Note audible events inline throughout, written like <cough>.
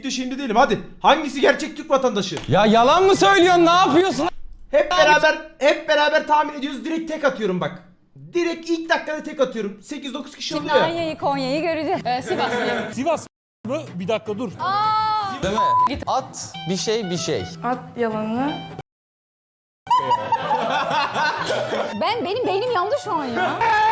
video şeyinde değilim. Hadi. Hangisi gerçek Türk vatandaşı? Ya yalan mı söylüyorsun? Ne yapıyorsun? Hep beraber hep beraber tahmin ediyoruz. Direkt tek atıyorum bak. Direkt ilk dakikada tek atıyorum. 8-9 kişi Şimdi oluyor ya. Anya'yı Konya'yı göreceğiz. Ee, Sivaslıyım. <laughs> Sivas mı? Bir dakika dur. Değil mi? At bir şey bir şey. At yalanını. Ben benim beynim yandı şu an ya. <laughs>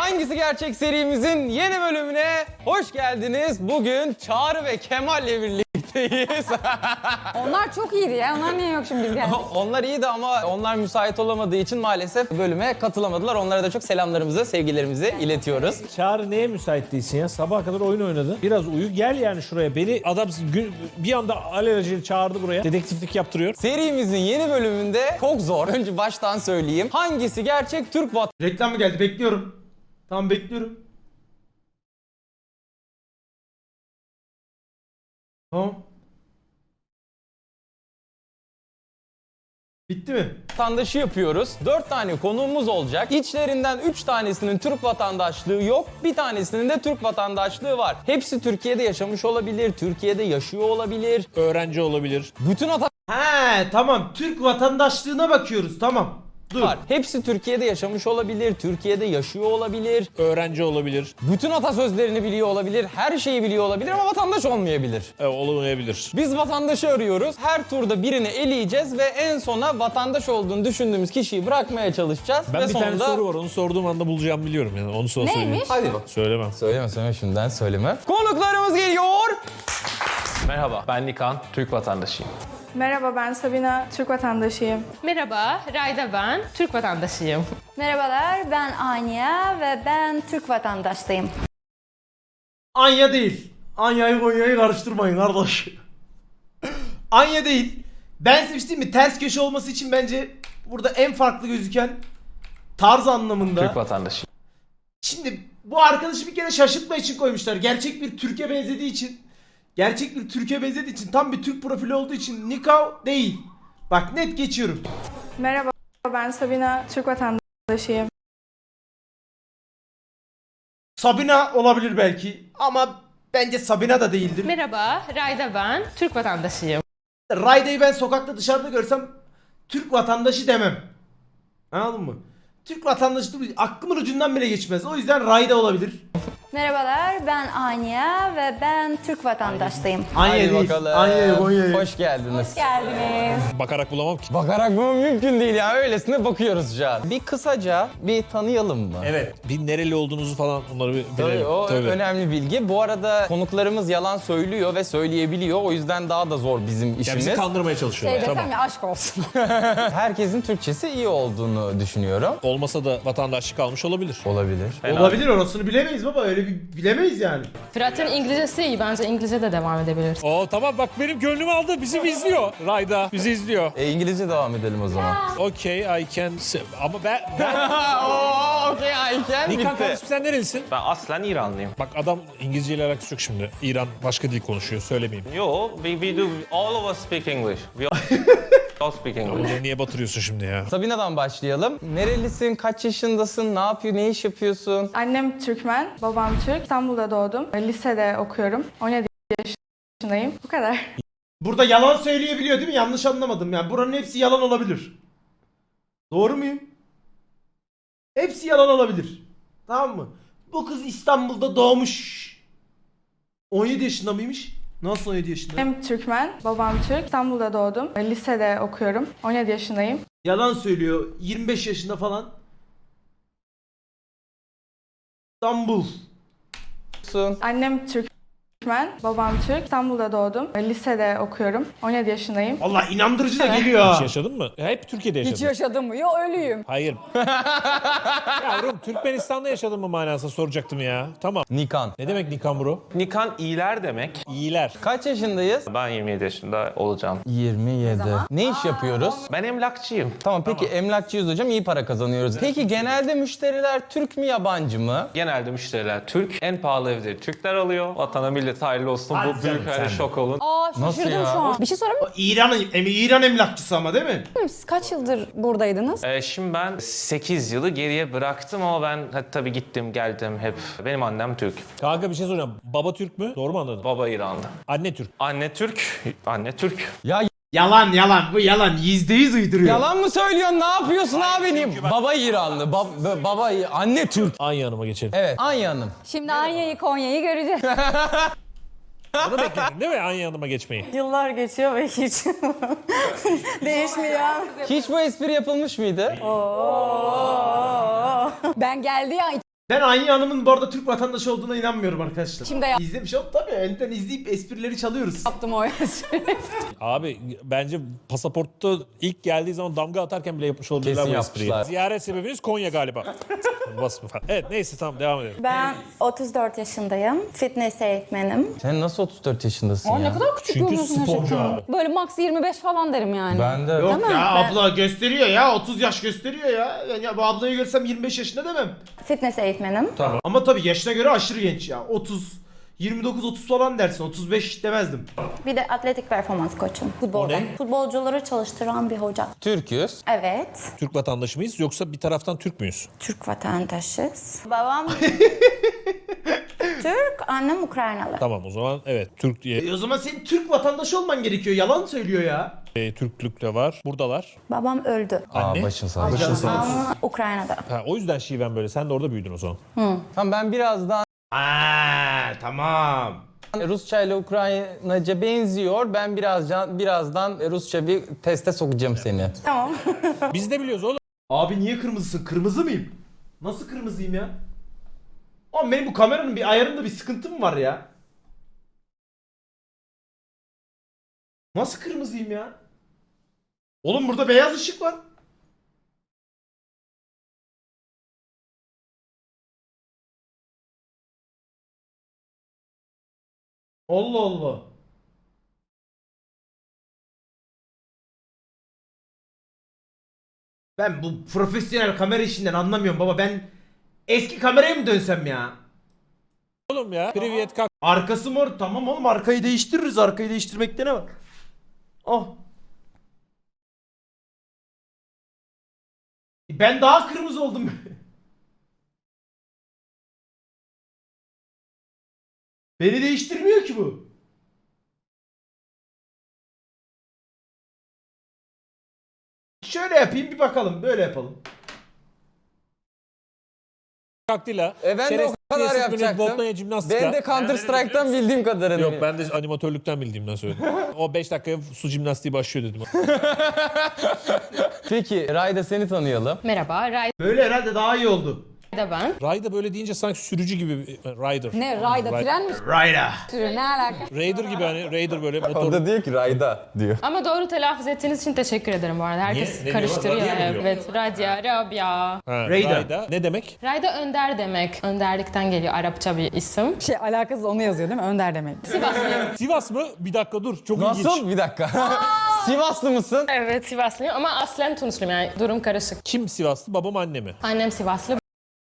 Hangisi gerçek serimizin yeni bölümüne hoş geldiniz. Bugün Çağrı ve Kemal ile birlikteyiz. <laughs> Onlar çok iyiydi ya. Onlar niye yok şimdi biz geldik? <laughs> onlar iyiydi ama onlar müsait olamadığı için maalesef bölüme katılamadılar. Onlara da çok selamlarımızı, sevgilerimizi iletiyoruz. Çağrı neye müsait değilsin ya? Sabaha kadar oyun oynadın. Biraz uyu gel yani şuraya. Beni adam gün- bir anda alelacele çağırdı buraya. Dedektiflik yaptırıyor. Serimizin yeni bölümünde çok zor. Önce baştan söyleyeyim. Hangisi gerçek Türk Reklam mı geldi? Bekliyorum. Tamam bekliyorum. Tamam. Bitti mi? vatandaşı yapıyoruz. 4 tane konuğumuz olacak. İçlerinden 3 tanesinin Türk vatandaşlığı yok. Bir tanesinin de Türk vatandaşlığı var. Hepsi Türkiye'de yaşamış olabilir, Türkiye'de yaşıyor olabilir. Öğrenci olabilir. Bütün He tamam. Türk vatandaşlığına bakıyoruz. Tamam. Dur. var. Hepsi Türkiye'de yaşamış olabilir, Türkiye'de yaşıyor olabilir. Öğrenci olabilir. Bütün atasözlerini biliyor olabilir, her şeyi biliyor olabilir ama vatandaş olmayabilir. E, olmayabilir. Biz vatandaşı arıyoruz. Her turda birini eleyeceğiz ve en sona vatandaş olduğunu düşündüğümüz kişiyi bırakmaya çalışacağız. Ben ve bir sonunda... tane soru var. Onu sorduğum anda bulacağımı biliyorum yani. Onu sonra söyleyeyim. Neymiş? Hadi bak. Söylemem. Söyleme söyleme şimdiden söyleme. Konuklarımız geliyor. Merhaba, ben Nikan, Türk vatandaşıyım. Merhaba ben Sabina, Türk vatandaşıyım. Merhaba, Rayda ben. Türk vatandaşıyım. Merhabalar ben Anya ve ben Türk vatandaşlıyım. Anya değil. Anya'yı Konya'yı karıştırmayın kardeş. <coughs> Anya değil. Ben seçtim mi ters köşe olması için bence burada en farklı gözüken tarz anlamında. Türk vatandaşıyım. Şimdi bu arkadaşı bir kere şaşırtma için koymuşlar. Gerçek bir Türkiye benzediği için. Gerçek bir Türkiye benzediği için. Tam bir Türk profili olduğu için. Nikav değil. Bak net geçiyorum. Merhaba ben Sabina, Türk vatandaşıyım. Sabina olabilir belki. Ama bence Sabina da değildir. Merhaba, Rayda ben. Türk vatandaşıyım. Rayda'yı ben sokakta dışarıda görsem Türk vatandaşı demem. Anladın mı? Türk vatandaşı aklımın ucundan bile geçmez. O yüzden Rayda olabilir. Merhabalar ben Anya ve ben Türk vatandaşlıyım. Anya Hadi değil. bakalım. Anya, Konya'yı. Hoş geldiniz. Geldiniz. Bakarak bulamam ki. Bakarak bu mümkün değil ya. Öylesine bakıyoruz şu an. Bir kısaca bir tanıyalım mı? Evet. Bir nereli olduğunuzu falan onları bir Tabii bilelim. o Tabii. önemli bilgi. Bu arada konuklarımız yalan söylüyor ve söyleyebiliyor. O yüzden daha da zor bizim Ya işimiz. bizi kandırmaya çalışıyorlar. Şey desem tamam. ya aşk olsun. <laughs> Herkesin Türkçesi iyi olduğunu düşünüyorum. Olmasa da vatandaşlık almış olabilir. Olabilir. Olabilir orasını bilemeyiz baba. Öyle bir bilemeyiz yani. Fırat'ın İngilizcesi iyi. Bence İngilizce de devam edebilir. Oo tamam bak benim gönlümü aldı. Bizi izliyor. Rayda bizi izliyor. E, İngilizce devam edelim o zaman. <laughs> Okay I can... Ama ben... ben... <laughs> Oo, okey Ayken Nikan bitti. kardeşim sen nerelisin? Ben aslen İranlıyım. Bak adam İngilizce ile alakası yok şimdi. İran başka dil konuşuyor. Söylemeyeyim. Yo, we, we do, all of us speak English. We <laughs> all, all speak English. Beni niye batırıyorsun şimdi ya? Sabina'dan başlayalım. Nerelisin, kaç yaşındasın, ne yapıyor, ne iş yapıyorsun? Annem Türkmen, babam Türk. İstanbul'da doğdum. Lisede okuyorum. 17 yaşındayım. Bu kadar. Burada yalan söyleyebiliyor değil mi? Yanlış anlamadım yani. Buranın hepsi yalan olabilir. Doğru muyum? Hepsi yalan olabilir. Tamam mı? Bu kız İstanbul'da doğmuş. 17 yaşında mıymış? Nasıl 17 yaşında? Annem Türkmen, babam Türk. İstanbul'da doğdum. Lisede okuyorum. 17 yaşındayım. Yalan söylüyor. 25 yaşında falan. İstanbul. Annem Türkmen, babam Türk. İstanbul'da doğdum. Lisede okuyorum. 17 yaşındayım. Allah inandırıcı da geliyor ha. Hiç yaşadın mı? Hep Türkiye'de yaşadın. Hiç yaşadım mı? Yok ölüyüm. Hayır. <laughs> Yavrum Türkmenistan'da yaşadın mı manasında soracaktım ya. Tamam. Nikan. Ne demek Nikan bro? Nikan iyiler demek. İyiler. Kaç yaşındayız? Ben 27 yaşında olacağım. 27. Ne iş yapıyoruz? Ben emlakçıyım. Tamam peki emlakçıyız hocam iyi para kazanıyoruz. Peki genelde müşteriler Türk mü yabancı mı? Genelde müşteriler Türk. En pahalı evleri Türkler alıyor. Vatana millet millet hayırlı olsun. Hadi Bu canım, büyük sen hayır şok olun. Aa şaşırdım ya? şu an. Bir şey sorabilir İran, em- İran emlakçısı ama değil mi? miyim? Siz kaç yıldır buradaydınız? Ee, şimdi ben 8 yılı geriye bıraktım ama ben hadi tabii gittim geldim hep. Benim annem Türk. Kanka bir şey soracağım. Baba Türk mü? Doğru mu anladım? Baba İranlı. Anne Türk. Anne Türk. Anne Türk. Ya Yalan yalan bu yalan yüzde yüz uyduruyor. yalan mı söylüyorsun? Ne yapıyorsun abi? Baba İranlı, bab- baba anne Türk. Anya Hanım'a geçelim. Evet, Anya Hanım. Şimdi Anya'yı Konya'yı göreceğiz. <laughs> Onu bekledin değil mi Anya Hanım'a geçmeyi? Yıllar geçiyor ve hiç <laughs> değişmiyor. Hiç bu espri yapılmış mıydı? Ben geldiği an Ben Anya Hanım'ın bu arada Türk vatandaşı olduğuna inanmıyorum arkadaşlar. İçimde yap- İzlemiş oldum tabii. Önden izleyip esprileri çalıyoruz. yaptım o espriyi. <laughs> Abi bence pasaportta ilk geldiği zaman damga atarken bile yapmış olabilirler Kesin bu espriyi. yapmışlar. Ziyaret sebebiniz Konya galiba. <laughs> Basma falan. Evet neyse tamam devam edelim. Ben 34 yaşındayım. Fitness eğitmenim. Sen nasıl 34 yaşındasın Aa, ya? ne kadar küçük Çünkü görünüyorsun sporcu gerçekten. abi. Böyle max 25 falan derim yani. Ben de. Yok Değil mi? ya Ben- abla gösteriyor ya 30 yaş gösteriyor ya. Yani ya bu ablayı görsem 25 yaşında demem. Fitness eğitmenim. Ama tabii yaşına göre aşırı genç ya. 30 29 30 falan dersin. 35 demezdim. Bir de atletik performans koçum. Futbolda. O ne? Futbolcuları çalıştıran bir hoca. Türk'üz. Evet. Türk vatandaşı mıyız yoksa bir taraftan Türk müyüz? Türk vatandaşız. <laughs> Babam Türk, annem Ukraynalı. Tamam o zaman evet Türk diye E o zaman senin Türk vatandaşı olman gerekiyor. Yalan söylüyor ya. e, Türklük de var. Buradalar. Babam öldü. Anne. Aa, başın sağ olsun. Ama Ukrayna'da. Ha, o yüzden şiven böyle. Sen de orada büyüdün o zaman. Tamam ben birazdan Aa tamam. Rusça ile Ukraynaca benziyor. Ben birazdan birazdan Rusça bir teste sokacağım seni. Tamam. <laughs> Biz de biliyoruz oğlum. Abi niye kırmızısın? Kırmızı mıyım? Nasıl kırmızıyım ya? Oğlum benim bu kameranın bir ayarında bir sıkıntım var ya. Nasıl kırmızıyım ya? Oğlum burada beyaz ışık var. Allah Allah. Ben bu profesyonel kamera işinden anlamıyorum baba. Ben eski kameraya mı dönsem ya? Oğlum ya. Privyet kak. Arkası mor. Tamam oğlum arkayı değiştiririz. Arkayı değiştirmekte ne var? Oh. Ben daha kırmızı oldum. <laughs> Beni değiştirmiyor ki bu. Şöyle yapayım bir bakalım. Böyle yapalım. Kaktila. E ben de o kadar yapacaktım. Ben de Counter Strike'tan bildiğim kadarını. Yok ben de animatörlükten bildiğimden söyledim. o 5 dakikaya su jimnastiği başlıyor dedim. <laughs> Peki Rayda seni tanıyalım. Merhaba, Rayda Böyle herhalde daha iyi oldu. Ben. Rayda böyle deyince sanki sürücü gibi bir- Rider. Ne rayda tren mi Rayda. sürüyor ne alaka? Raider gibi hani Raider böyle O motor. da diyor ki Rayda diyor. Ama doğru telaffuz ettiğiniz için teşekkür ederim bu arada. Herkes Niye? Ne karıştırıyor. Radya mı diyor? Evet, Radya, Rabia. Ha, Raider. Rayda. Ne demek? Rayda önder demek. Önderlikten geliyor Arapça bir isim. Şey alakasız onu yazıyor değil mi? Önder demek. Sivaslıyım. Sivas mı? Bir dakika dur. Çok ilginç. Nasıl? Bir dakika. <laughs> Sivaslı mısın? evet, Sivaslıyım ama aslen Tunisliyim yani durum karışık. Kim Sivaslı? Babam anne mi? Annem Sivaslı,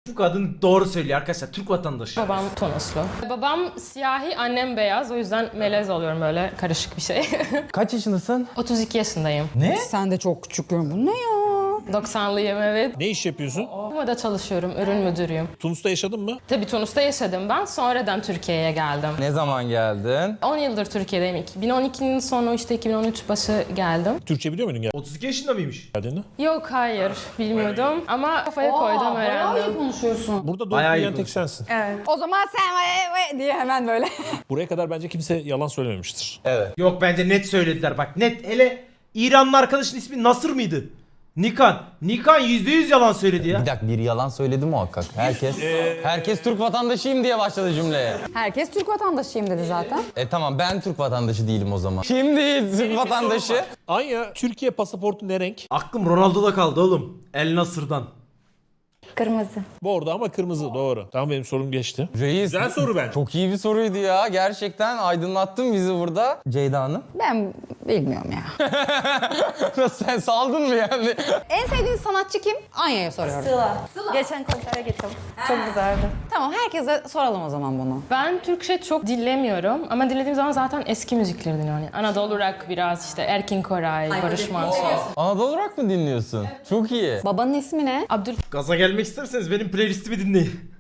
Bu kadın doğru söylüyor arkadaşlar. Türk vatandaşı. babam Tunuslu. Babam siyahi, annem beyaz. O yüzden melez oluyorum böyle karışık bir şey. <laughs> Kaç yaşındasın? 32 yaşındayım. Ne? Sen de çok küçük görün. Bu ne ya? 90'lıyım evet. Ne iş yapıyorsun? Kuma'da çalışıyorum, ürün müdürüyüm. Tunus'ta yaşadın mı? Tabii Tunus'ta yaşadım ben. Sonradan Türkiye'ye geldim. Ne zaman geldin? 10 yıldır Türkiye'deyim. 2012'nin sonu işte 2013 başı geldim. Türkçe biliyor muydun 32 yaşında mıymış? geldiğinde? Yok hayır bilmiyordum ama kafaya koydum bayağı iyi öğrendim. konuşuyorsun. Burada doğru Bayağı iyi büyüyen tek sensin. Evet. O zaman sen ve- ve diye hemen böyle. <laughs> Buraya kadar bence kimse yalan söylememiştir. Evet. Yok bence net söylediler bak net. Hele İranlı arkadaşın ismi Nasır mıydı? Nikan. Nikan %100 yalan söyledi ya. Bir dakika bir yalan söyledi muhakkak. Herkes herkes Türk vatandaşıyım diye başladı cümleye. Herkes Türk vatandaşıyım dedi zaten. E tamam ben Türk vatandaşı değilim o zaman. Kim değil Türk vatandaşı? Anya, Türkiye pasaportu ne renk? Aklım Ronaldo'da kaldı oğlum. El Nasır'dan. Kırmızı. Bu orada ama kırmızı doğru. Tamam benim sorum geçti. Reis. Güzel soru bence. Çok iyi bir soruydu ya. Gerçekten aydınlattın bizi burada. Ceyda Hanım. Ben Bilmiyorum ya. <laughs> Sen saldın mı yani? en sevdiğin sanatçı kim? Anya'ya soruyorum. Sıla. Geçen konsere gittim. Çok güzeldi. Tamam herkese soralım o zaman bunu. Ben Türkçe çok dinlemiyorum ama dinlediğim zaman zaten eski müzikleri dinliyorum. Yani Anadolu rock biraz işte Erkin Koray, Barış Manço. Anadolu Rock mı dinliyorsun? Çok iyi. Babanın ismi ne? Abdülkerim Gaza gelmek isterseniz benim playlistimi dinleyin.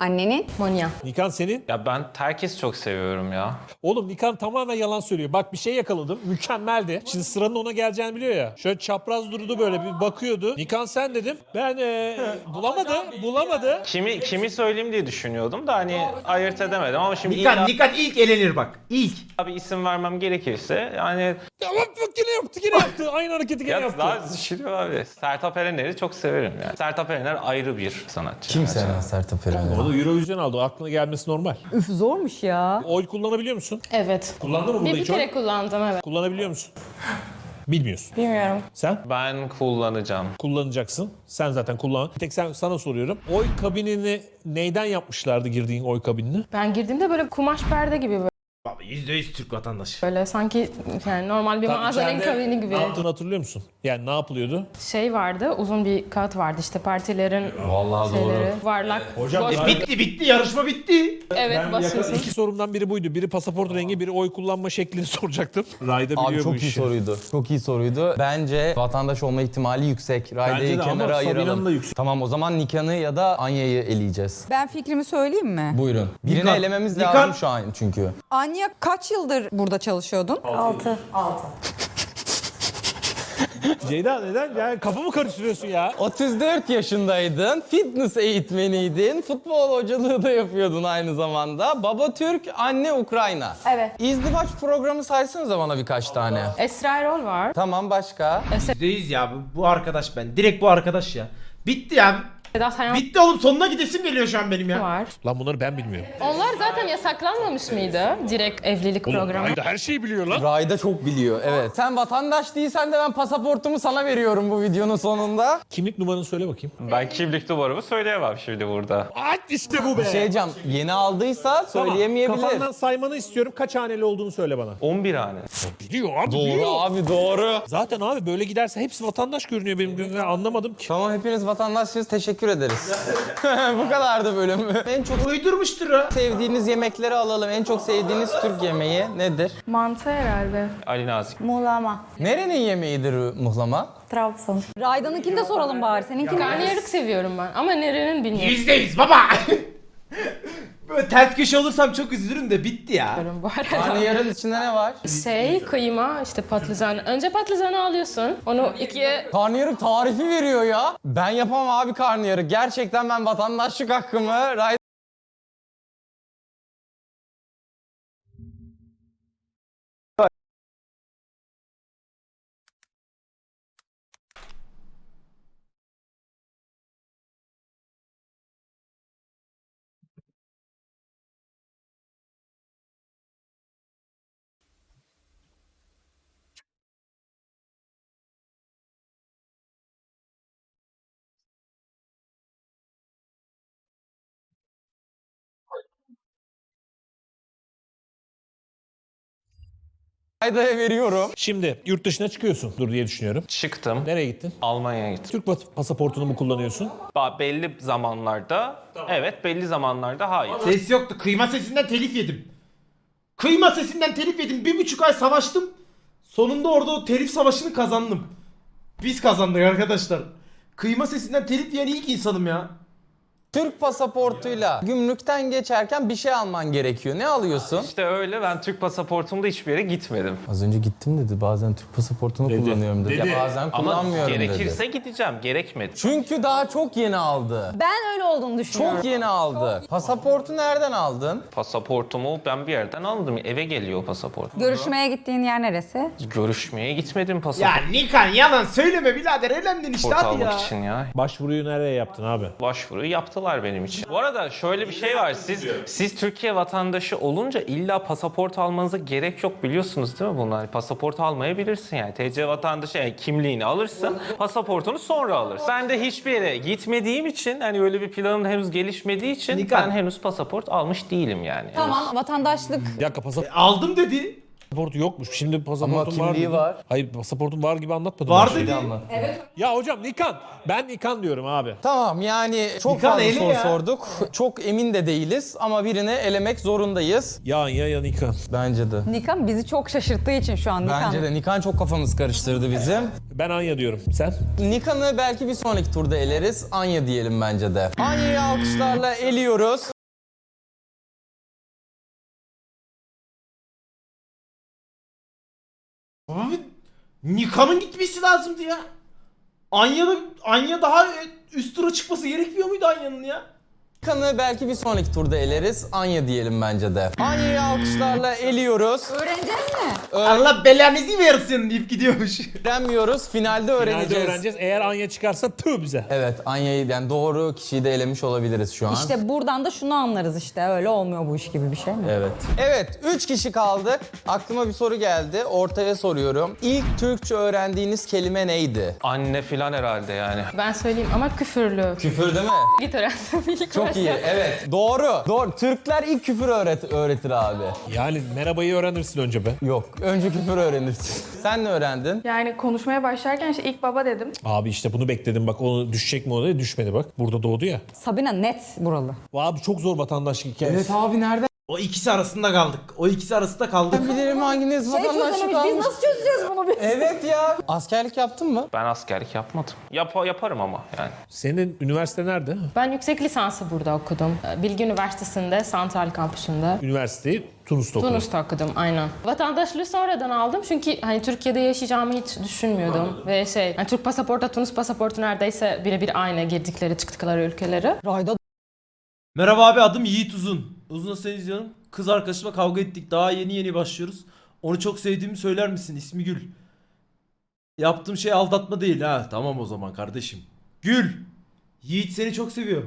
Annenin? Monya. Nikan senin. Ya ben herkes çok seviyorum ya. Oğlum Nikan tamamen yalan söylüyor. Bak bir şey yakaladım. Mükemmeldi. Şimdi sıranın ona geleceğini biliyor ya. Şöyle çapraz durdu böyle bir bakıyordu. Nikan sen dedim. Ben ee, bulamadı. Bulamadı. Kimi kimi söyleyeyim diye düşünüyordum da hani ayırt edemedim ama şimdi Nikan, illa Nikan ilk elenir bak. İlk. bir isim vermem gerekirse yani Ya bak bak yine yaptı yine yaptı. Aynı hareketi yine ya yaptı. daha düşünüyorum abi. Sertab Erener'i çok severim yani. Sertab Erener ayrı bir sanatçı. Kim sevmez Sertab Erener'i? Da Eurovision aldı. Aklına gelmesi normal. Üf zormuş ya. Oy kullanabiliyor musun? Evet. Kullandın mı burada Bir, bir hiç oy? kere kullandım evet. Kullanabiliyor musun? Bilmiyorsun. Bilmiyorum. Sen Ben kullanacağım. kullanacaksın. Sen zaten kullan. Bir tek sen sana soruyorum. Oy kabinini neyden yapmışlardı girdiğin oy kabinini? Ben girdiğimde böyle kumaş perde gibi böyle. Baba %100 Türk vatandaşı. Böyle sanki yani normal bir mağazanın İçeride kabini gibi. Ne yaptığını hatırlıyor musun? Yani ne yapılıyordu? Şey vardı, uzun bir kağıt vardı işte partilerin Vallahi şeyleri, varlak. Hocam, boş- ya- Bitti bitti yarışma bitti. evet basıyorsun. İki sorumdan biri buydu. Biri pasaport rengi, biri oy kullanma şeklini <laughs> soracaktım. Rayda biliyor Abi bu çok iyi işi. soruydu. Çok iyi soruydu. Bence vatandaş olma ihtimali yüksek. Bence Rayda'yı de ama kenara Sabina'nın ayıralım. da yüksek. Tamam o zaman Nikan'ı ya da Anya'yı eleyeceğiz. Ben fikrimi söyleyeyim mi? Buyurun. Birini Nikan. elememiz Nikan. lazım şu an çünkü. Anya kaç yıldır burada çalışıyordun? 6. <laughs> Ceyda neden? Yani kafamı karıştırıyorsun ya. 34 yaşındaydın, fitness eğitmeniydin, futbol hocalığı da yapıyordun aynı zamanda. Baba Türk, anne Ukrayna. Evet. İzdivaç programı saysanıza bana birkaç tane. Esra Erol var. Tamam başka. %100 ya bu, bu arkadaş ben. Direkt bu arkadaş ya. Bitti ya. Sedat Sayan Bitti oğlum sonuna gidesim geliyor şu an benim ya. var. Lan bunları ben bilmiyorum. Onlar zaten yasaklanmamış mıydı? Direkt evlilik programı. Rayda her şeyi biliyor lan. Rayda çok biliyor, evet. Sen vatandaş değilsen de ben pasaportumu sana veriyorum bu videonun sonunda. Kimlik numaranı söyle bakayım. Ben kimlik numaramı söyleyemem şimdi burada. Aç işte bu be. Şey diyeceğim, yeni aldıysa Tamam, söyleyemeyebilir. Kafandan saymanı istiyorum. Kaç haneli olduğunu söyle bana. 11 hane. Biliyor abi Doğru biliyor. abi doğru. Zaten abi böyle giderse hepsi vatandaş görünüyor benim gözümde. Anlamadım ki. Tamam hepiniz vatandaşsınız teşekkür ederiz. <laughs> bu kadardı bölüm. <laughs> En çok Uydurmuştur ha. sevdiğiniz yemekleri alalım. En çok sevdiğiniz Türk yemeği nedir? Mantı herhalde. Ali Nazik. Muğlama. Nerenin yemeğidir muhlama? Trabzon. Rayda'nınkini de soralım bari. Seninkini Karnıyarık seviyorum ben ama nerenin bilmiyorum %100 baba. <laughs> Böyle ters köşe olursam çok üzülürüm de bitti ya. bu arada. Karnıyarın içinde ne var? Şey, kıyma, işte patlıcan. Önce patlıcanı alıyorsun. Onu ikiye Karnıyarık tarifi veriyor ya. Ben yapamam abi karnıyarık. Gerçekten ben vatandaşlık hakkımı Ray Rayda'ya veriyorum. Şimdi yurt dışına çıkıyorsun dur diye düşünüyorum. Çıktım. Nereye gittin? Almanya'ya gittim. Türk pas- pasaportunu mu kullanıyorsun? Ba- Belli zamanlarda evet belli zamanlarda hayır. Ses yoktu. Kıyma sesinden telif yedim. Kıyma sesinden telif yedim. Bir buçuk ay savaştım. Sonunda orada o telif savaşını kazandım. Biz kazandık arkadaşlar. Kıyma sesinden telif yiyen ilk insanım ya. Türk pasaportuyla gümrükten geçerken bir şey alman gerekiyor. Ne alıyorsun? İşte öyle ben Türk pasaportumda hiçbir yere gitmedim. Az önce gittim dedi. Bazen Türk pasaportunu Dedi. kullanıyorum dedi. Dedi. Ya bazen Ama kullanmıyorum gerekirse dedi. gideceğim. Gerekmedi. Çünkü daha çok yeni aldı. Ben öyle olduğunu düşünüyorum. Çok yeni aldı. Pasaportu nereden aldın? Pasaportumu ben bir yerden aldım. Eve geliyor pasaport. Görüşmeye gittiğin yer neresi? Görüşmeye gitmedim Ya pasaport Nikan yalan söyleme birader evlendin işte hadi almak ya. için ya. Başvuruyu nereye yaptın abi? Başvuruyu yaptılar benim için. Bu arada şöyle bir şey var. Siz siz Türkiye vatandaşı olunca illa pasaport almanıza gerek yok biliyorsunuz değil mi bunlar? Pasaport almayabilirsin yani. TC vatandaşı yani kimliğini alırsın, pasaportunu sonra alırsın. Ben de hiçbir yere gitmediğim için hani öyle bir planım henüz gelişmediği için Nikan. ben henüz pasaport almış değilim yani. Tamam vatandaşlık Bir dakika pasaport. Aldım dedi. Pasaportu yokmuş. Şimdi pasaportum Ama var. kimliği dedi. var. Hayır pasaportum var gibi anlatmadım. Var dedi. Ya hocam Nikan. Ben Nikan diyorum abi. Tamam yani çok Nikan fazla eli soru ya. sorduk. <laughs> Çok emin de değiliz ama birini elemek zorundayız. Ya ya ya Nikan. Bence de. Nikan bizi çok şaşırttığı için şu an Nikan. Bence de Nikan çok kafamız karıştırdı bizim. Ben Anya diyorum. Sen? Nikan'ı belki bir sonraki turda eleriz. Anya diyelim bence de. Anya'yı alkışlarla eliyoruz. Nikan'ın gitmesi lazımdı ya. Anya'da Anya daha üst tura çıkması gerekmiyor muydu Anya'nın ya? Nikan'ı belki bir sonraki turda eleriz. Anya diyelim bence de. Anya'yı alkışlarla eliyoruz. Öğreneceğiz mi? Allah belanızı versin deyip gidiyormuş. Öğrenmiyoruz. Finalde öğreneceğiz. Nerede öğreneceğiz? Eğer Anya çıkarsa tüh bize. Evet Anya'yı yani doğru kişiyi de elemiş olabiliriz şu an. İşte buradan da şunu anlarız işte öyle olmuyor bu iş gibi bir şey mi? Evet. Evet, 3 kişi kaldık. Aklıma bir soru geldi. Ortaya soruyorum. İlk Türkçe öğrendiğiniz kelime neydi? Anne filan herhalde yani. Ben söyleyeyim ama küfürlü. Küfür değil mi? Git öğrendim <laughs> ilk Çok iyi. Evet. Doğru. Doğru. Türkler ilk küfür öğret öğretir abi. Yani merhabayı öğrenirsin önce be. Yok. Önce küfür öğrenirsin. <laughs> Sen ne öğrendin? Yani konuşmaya başlarken işte ilk baba dedim. Abi işte bunu bekledim bak o düşecek mi o diye düşmedi bak. Burada doğdu ya. Sabina net buralı. Abi çok zor vatandaşlık hikayesi. abi nereden O ikisi arasında kaldık. O ikisi arasında kaldık. bilirim hanginiz Şey vatandaşlık çözememiş biz almış? nasıl çözeceğiz bunu biz? Evet ya. Askerlik yaptın mı? Ben askerlik yapmadım. Yap yaparım ama yani. Senin üniversite nerede? Ben yüksek lisansı burada okudum. Bilgi Üniversitesi'nde, Santral kampüsünde. Üniversiteyi Tunus'ta okudun. Tunus'ta okudum aynen. Vatandaşlığı sonradan aldım çünkü hani Türkiye'de yaşayacağımı hiç düşünmüyordum. Ve şey, hani Türk pasaportu, Tunus pasaportu neredeyse birebir aynı girdikleri çıktıkları ülkeleri. Rayda Merhaba abi adım Yiğit Uzun. Uzun seni izliyorum. Kız arkadaşımla kavga ettik. Daha yeni yeni başlıyoruz. Onu çok sevdiğimi söyler misin? İsmi Gül. Yaptığım şey aldatma değil ha. Tamam o zaman kardeşim. Gül. Yiğit seni çok seviyor.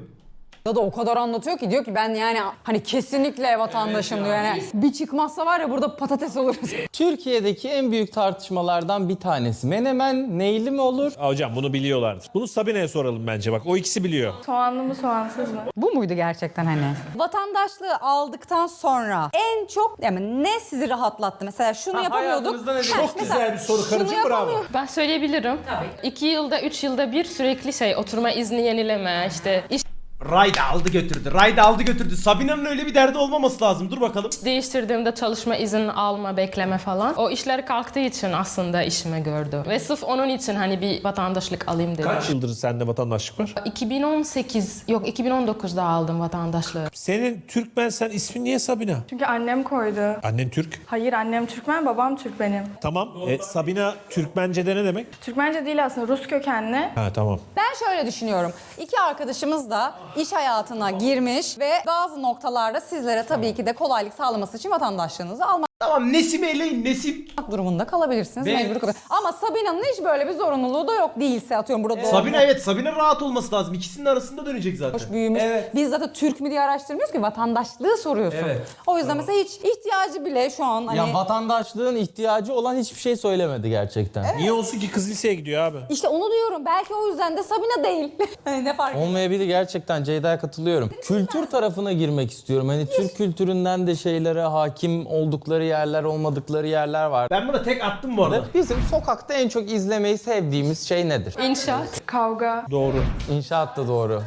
Da o kadar anlatıyor ki diyor ki ben yani hani kesinlikle vatandaşım diyor yani. Bir çıkmazsa var ya burada patates oluruz. <laughs> Türkiye'deki en büyük tartışmalardan bir tanesi. Menemen neyli mi olur? Aa, Hocam bunu biliyorlardır. Bunu Sabine'ye soralım bence bak. O ikisi biliyor. Soğanlı mı soğansız mı? Bu muydu gerçekten hani? Vatandaşlığı aldıktan sonra en çok yani ne sizi rahatlattı? Mesela şunu Ha, yapamıyorduk. hayatınızda ne <laughs> mesela Güzel bir soru şunu karıcığım bravo. yapamıyor- Ben söyleyebilirim. Tabii. İki yılda, üç yılda bir sürekli şey oturma izni yenileme, işte iş Rayda aldı götürdü. Rayda aldı götürdü. Sabina'nın öyle bir derdi olmaması lazım. Dur bakalım. değiştirdiğimde çalışma izin alma, bekleme falan. O işler kalktığı için aslında işimi gördü. Ve sırf onun için hani bir vatandaşlık alayım dedim. Kaç yıldır sende vatandaşlık var? 2018, yok 2019'da aldım vatandaşlığı. Senin Türkmen sen ismin niye Sabina? Çünkü annem koydu. Annen Türk. Hayır annem Türkmen, babam Türk benim. Tamam. E, Sabina Türkmence'de ne demek? Türkmence değil aslında Rus kökenli. Ha tamam. Ben şöyle düşünüyorum. İki arkadaşımız da iş hayatına girmiş ve bazı noktalarda sizlere tabii ki de kolaylık sağlaması için vatandaşlığınızı almak Tamam Nesim'i eleyin Nesim. durumunda kalabilirsiniz. Ve- Mecbur kalabilirsiniz. Ama Sabina'nın hiç böyle bir zorunluluğu da yok değilse atıyorum burada doğmuş, Sabina evet Sabina rahat olması lazım. İkisinin arasında dönecek zaten. büyümüş. Biz zaten Türk mü diye araştırmıyoruz ki vatandaşlığı soruyorsun. Evet. O yüzden mesela hiç ihtiyacı bile şu an hani Ya vatandaşlığın ihtiyacı olan hiçbir şey söylemedi gerçekten. Niye olsun ki kız liseye gidiyor abi? işte onu diyorum. Belki o yüzden de Sabina değil. <laughs> Hani ne fark Olmayabilir gerçekten Ceyda'ya katılıyorum. Kültür tarafına girmek istiyorum. Hani Türk kültüründen de şeylere hakim oldukları yerler, olmadıkları yerler var. Ben buna tek attım bu arada. Bizim sokakta en çok izlemeyi sevdiğimiz şey nedir? İnşaat. Kavga. Doğru. İnşaat da doğru.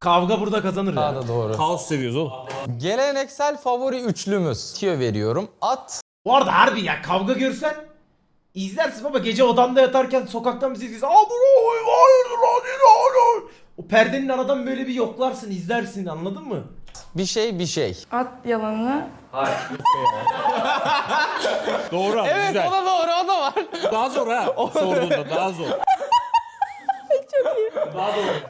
Kavga burada kazanır Kaza ya. da doğru. Kaos seviyoruz oğlum. Geleneksel favori üçlümüz. Tiyo veriyorum. At, Bu arada harbi ya kavga görsen izlersin ama gece odanda yatarken sokaktan ses gelirse "Aa, bu ne? Lan, ne lan?" O perdenin aradan böyle bir yoklarsın izlersin anladın mı? bir şey bir şey. At yalanı. Doğru abi güzel. o da doğru o da var. Daha zor ha. <laughs> Sorduğunda daha zor.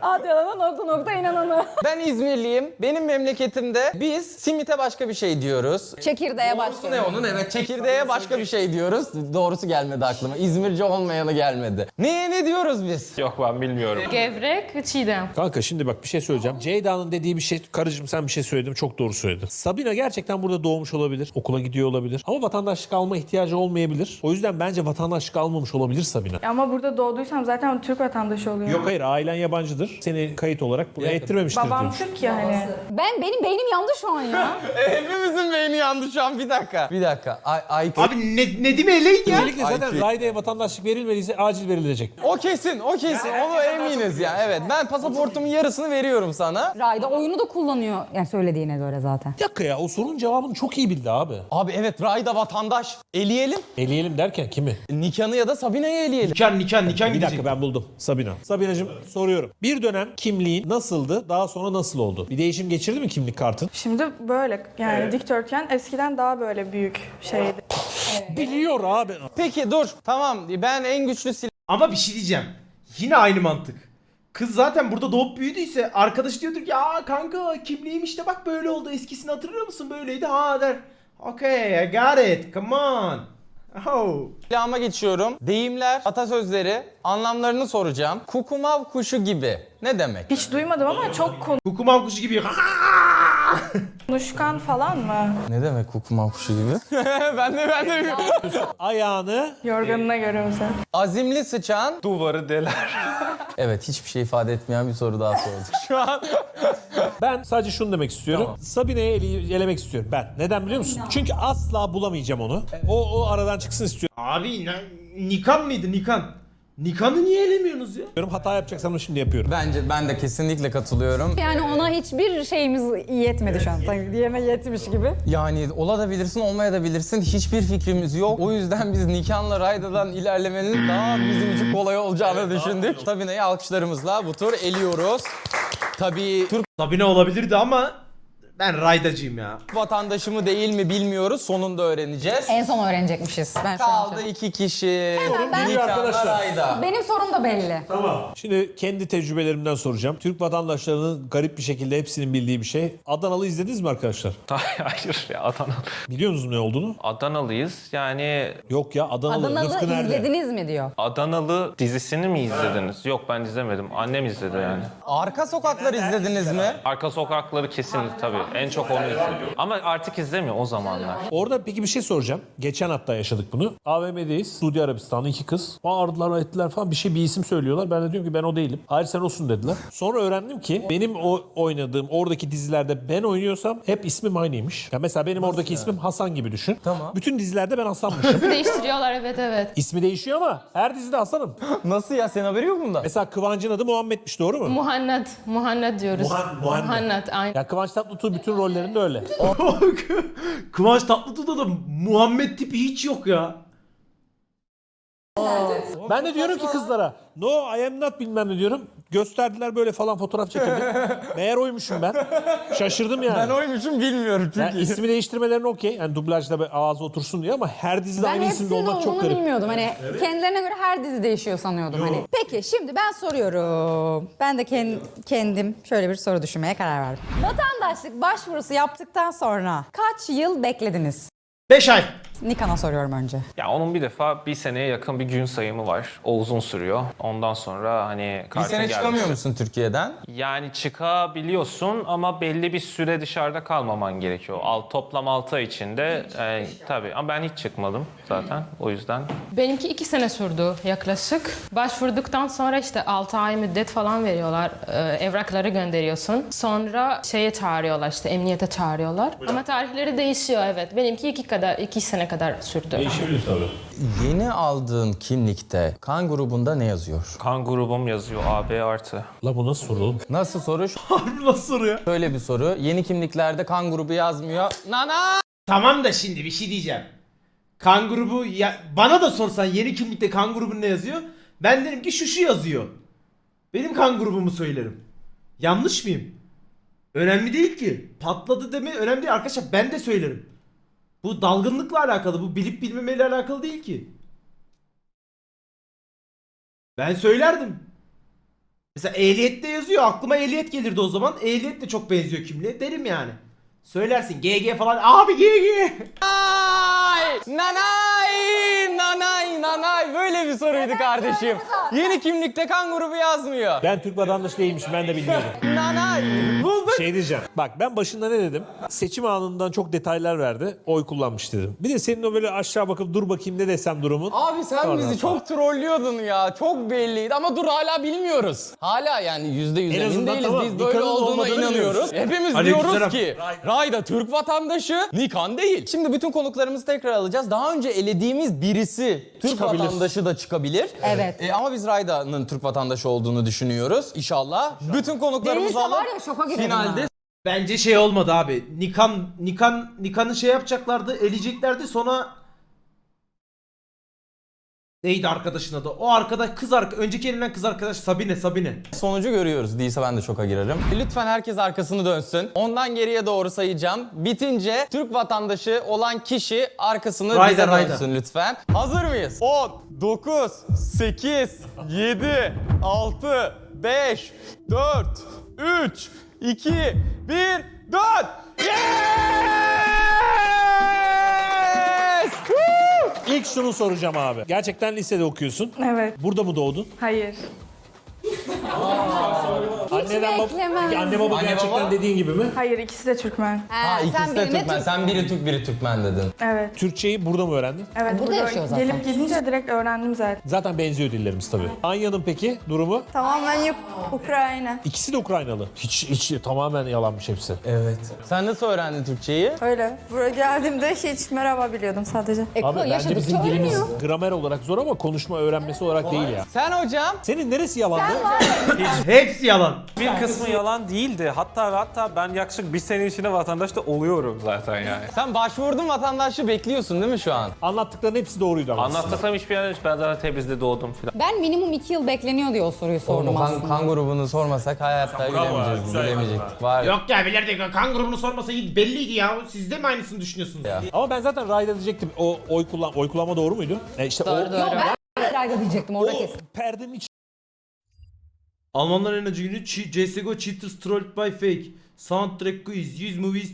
Ad yalana nokta nokta inananı. Ben İzmirliyim. Benim memleketimde biz simite başka bir şey diyoruz. Çekirdeğe Doğrusu başlıyor. ne onun? Evet çekirdeğe başka bir şey diyoruz. Doğrusu gelmedi aklıma. İzmirce olmayanı gelmedi. Neye ne diyoruz biz? Yok ben bilmiyorum. Gevrek, çiğdem. Kanka şimdi bak bir şey söyleyeceğim. Ceyda'nın dediği bir şey, karıcığım sen bir şey söyledin çok doğru söyledin. Sabina gerçekten burada doğmuş olabilir, okula gidiyor olabilir. Ama vatandaşlık alma ihtiyacı olmayabilir. O yüzden bence vatandaşlık almamış olabilir Sabina. Ama burada doğduysam zaten Türk vatandaşı oluyorum. Yok hayır ailen yabancıdır. Seni kayıt olarak buraya ettirmemiştir. Babam diyor. Türk ya hani. Ben benim beynim yandı şu an ya. <laughs> Hepimizin beyni yandı şu an bir dakika. Bir dakika. Ay, ay, Abi ne, Nedim eleydi ya. Özellikle zaten Rayda'ya vatandaşlık verilmediyse acil verilecek. O kesin, o kesin. Onu eminiz ya. Evet, ben pasaportumun yarısını veriyorum sana. Rayda oyunu da kullanıyor yani söylediğine göre zaten. Bir dakika ya o sorunun cevabını çok iyi bildi abi. Abi evet, Rayda vatandaş. Eleyelim. Eleyelim derken kimi? Nikan'ı ya da Sabine'yi eleyelim. Nikan nikan nikan Bir gidecek. dakika ben buldum. Sabina. Sabinacığım soruyorum. Bir dönem kimliğin nasıldı? Daha sonra nasıl oldu? Bir değişim geçirdi mi kimlik kartın? Şimdi böyle yani dikdörtgen eskiden daha böyle büyük şeydi. Biliyor abi. Peki dur. Tamam, ben en güçlü silah Ama bir şey diyeceğim. Yine aynı mantık. Kız zaten burada doğup büyüdüyse arkadaş diyordur ki aa kanka kimliğim işte bak böyle oldu eskisini hatırlıyor musun böyleydi ha der. Okay I got it come on. Oh. silahıma geçiyorum. Deyimler, atasözleri, anlamlarını soracağım. Kukumav kuşu gibi. Ne demek? Hiç duymadım ama çok Kukumav kuşu gibi. <laughs> konuşkan falan mı? Ne demek kukumav kuşu gibi? <laughs> ben de ben de Ayağını Yorganına göre özel. Azimli sıçan. Duvarı deler. Evet, hiçbir şey ifade etmeyen bir soru daha sorduk. Şu an ben sadece şunu demek istiyorum. Sabine'yi ele- elemek istiyorum ben. Neden biliyor musun? Çünkü asla bulamayacağım onu. O, o aradan çıksın istiyorum. Abi ne- Nikan mıydı Nikan? Nikan'ı niye elemiyorsunuz ya? Hata yapacaksam da şimdi yapıyorum. bence ben de kesinlikle katılıyorum. Yani ona hiçbir şeyimiz yetmedi şu an. Sanki diğerine yetmiş gibi. Yani olabilirsin, olmayabilirsin. Hiçbir fikrimiz yok. O yüzden biz Nikan'la Rayda'dan ilerlemenin daha bizim için kolay olacağını düşündük. Tabii alkışlarımızla bu tur eliyoruz. Tabii Türk Sabine olabilirdi ama ben raydacıyım ya. vatandaşı mı değil mi bilmiyoruz. Sonunda öğreneceğiz. En son öğrenecekmişiz. Ben şu an Kaldı iki kişi. ben- Nikan'la arkadaşlar. Rayda. Benim sorum da belli. Şimdi kendi tecrübelerimden soracağım. Türk vatandaşlarının garip bir şekilde hepsinin bildiği bir şey. Adanalı izlediniz mi arkadaşlar? <laughs> Hayır ya Adana. Biliyor musunuz ne olduğunu? Adanalıyız. Yani Yok ya Adanalı. Rıfkı Adanalı nerede? izlediniz mi diyor. Adanalı dizisini mi izlediniz? Yok ben izlemedim. Annem izledi yani. Arka sokaklar izlediniz mi? Arka sokakları kesin tabii. En çok onu izliyor. Ama artık izlemiyor o zamanlar. Orada peki bir şey soracağım. Geçen hafta yaşadık bunu. AVM'deyiz. Suudi Arabistan'da iki kız. Bağırdılar ettiler falan bir şey bir isim söylüyorlar. Ben de diyorum ki ben o değilim. Hayır sen olsun dediler. Sonra öğrendim ki benim o oynadığım oradaki dizilerde ben oynuyorsam hep ismim aynıymış. Ya mesela benim oradaki ismim Hasan gibi düşün. Tamam. Bütün dizilerde ben Hasan'mışım. <laughs> Değiştiriyorlar evet evet. İsmi değişiyor ama her dizide Hasan'ım. <laughs> Nasıl ya? Senin haberi yok bundan? Mesela Kıvancı'nın adı Muhammed'miş doğru mu? Muhanned, Muhanned diyoruz. Muhan- Muhannet. Muhanned, aynen. Ya Kıvanç Tatlıtuğ bütün rollerinde öyle. Kıvanç Tatlıtuğ'da da Muhammed tipi hiç yok ya. Ben de diyorum ki kızlara no I am not bilmem ne diyorum. Gösterdiler böyle falan fotoğraf çekildi. <laughs> Meğer oymuşum ben. Şaşırdım yani. Ben oymuşum bilmiyorum çünkü. Yani ismi değiştirmelerine okey. Yani dublajda böyle ağzı otursun diye ama her dizide Ben aynı isimde hepsinde olmak çok olduğunu garip. bilmiyordum. Hani kendilerine göre her dizi değişiyor sanıyordum hani. Peki şimdi ben soruyorum. Ben de ken- kendim şöyle bir soru düşünmeye karar verdim. Vatandaşlık başvurusu yaptıktan sonra kaç yıl beklediniz? 5 ay. Nikan'a soruyorum önce. Ya onun bir defa bir seneye yakın bir gün sayımı var. O uzun sürüyor. Ondan sonra hani Bir kartın sene gelmesi- çıkamıyor musun Türkiye'den? Yani çıkabiliyorsun ama belli bir süre dışarıda kalmaman gerekiyor. Al, toplam 6 ay içinde e, tabii ama ben hiç çıkmadım zaten o yüzden. Benimki iki sene sürdü yaklaşık. Başvurduktan sonra işte 6 ay müddet falan veriyorlar. Ee, evrakları gönderiyorsun. Sonra şeye çağırıyorlar işte emniyete çağırıyorlar. Ama tarihleri değişiyor evet. Benimki iki kadar iki sene kadar sürdü. Değişebilir tabii. Yeni aldığın kimlikte kan grubunda ne yazıyor? Kan grubum yazıyor AB artı. La bu nasıl soru oğlum? Nasıl soru? <laughs> Harbi nasıl soru ya? Şöyle bir soru. Yeni kimliklerde kan grubu yazmıyor. Nana! Tamam da şimdi bir şey diyeceğim. Kan grubu ya bana da sorsan yeni kimlikte kan grubun ne yazıyor? Ben derim ki şu şu yazıyor. Benim kan grubumu söylerim. Yanlış mıyım? Önemli değil ki. Patladı deme önemli değil arkadaşlar ben de söylerim. Bu dalgınlıkla alakalı bu bilip bilmemeyle alakalı değil ki. Ben söylerdim. Mesela ehliyette yazıyor aklıma ehliyet gelirdi o zaman. Ehliyet de çok benziyor kimliğe derim yani. Söylersin GG falan abi GG. Ay! Nanay! Nanay! Nanay! Böyle bir soruydu kardeşim. Yeni kimlikte kan grubu yazmıyor. Ben Türk vatandaşı değilmişim ben de bilmiyordum. Nanay! Buldum! Şey diyeceğim. Bak ben başında ne dedim? Seçim anından çok detaylar verdi. Oy kullanmış dedim. Bir de senin o böyle aşağı bakıp dur bakayım ne desem durumun. Abi sen Sonra bizi çok trollüyordun ya. Çok belliydi ama dur hala bilmiyoruz. Hala yani yüzde yüz En emin azından değiliz. tamam, Biz böyle Nikan'ın olduğuna olmadığını inanıyoruz. biliyoruz. Hepimiz Aleykümselam. diyoruz ki Rayda Türk vatandaşı, Nikan değil. Şimdi bütün konuklarımızı tekrar alacağız. Daha önce elediğimiz birisi Türk Çıkabilir. vatandaşı da çıkabilir. Evet. E, ama biz Rayda'nın Türk vatandaşı olduğunu düşünüyoruz. İnşallah. Bütün konuklarımızı Değilse alıp var ya şoka girerim finalde ha. Bence şey olmadı abi. Nikan Nikan Nikan'ı şey yapacaklardı, eleyeceklerdi sonra Neydi arkadaşın adı? O arkadaş kız arka önceki elinden kız arkadaş Sabine Sabine. sonucu görüyoruz. Değilse ben de şoka girerim. Lütfen herkes arkasını dönsün. Ondan geriye doğru sayacağım. Bitince Türk vatandaşı olan kişi arkasını Rayda, bize Rayda. dönsün lütfen. Hazır mıyız? 10, 9, 8, 7, 6, 5, 4, 3, 2, 1, dön! Yes! Woo! İlk şunu soracağım abi. Gerçekten lisede okuyorsun. Evet. Burada mı doğdun? Hayır. Anneden bab-. Anne baba Anne gerçekten baba? dediğin gibi mi? Hayır ikisi de Türkmen. Ha, Ha, ikisi de birine Türkmen. Türk- Sen biri Türk, biri Türkmen dedin. Evet. Türkçeyi burada mı öğrendin? Evet burada yaşıyor zaten. gelip gidince direkt öğrendim zaten. Zaten benziyor dillerimiz tabii. Anya'nın peki durumu? Tamamen yok Ukrayna. İkisi de Ukraynalı. Hiç, hiç tamamen yalanmış hepsi. Evet. Sen nasıl öğrendin Türkçeyi? Öyle. Buraya geldiğimde hiç merhaba biliyordum sadece. Abi bence yaşadıkça bizim dilimiz gramer olarak zor ama konuşma öğrenmesi olarak değil ya. Sen hocam Senin neresi yalandı? Hepsi yalan. Bir kısmı yalan değildi. Hatta ve hatta ben yaklaşık bir sene içinde vatandaş da oluyorum zaten yani. Sen başvurdun vatandaşlığı bekliyorsun değil mi şu an? Anlattıkların hepsi doğruydu ama. Anlattıklarım hiçbir yer Ben zaten Tebriz'de doğdum filan. Ben minimum iki yıl bekleniyor diye o soruyu sordum kan, aslında. kan grubunu sormasak hayatta bilemeyeceğiz, bilemeyecektik. Var. Yok ya bilirdik. Kan grubunu sormasa iyi- belliydi ya. Siz de mi aynısını düşünüyorsunuz? Ya. Ama ben zaten Rayda diyecektim. O oy kullan oy kullanma doğru muydu? E işte o, Yok ben de Rayda diyecektim orada o kesin. perdenin iç Almanların en acı günü CSGO cheaters trolled by fake. Soundtrack quiz, 100 movies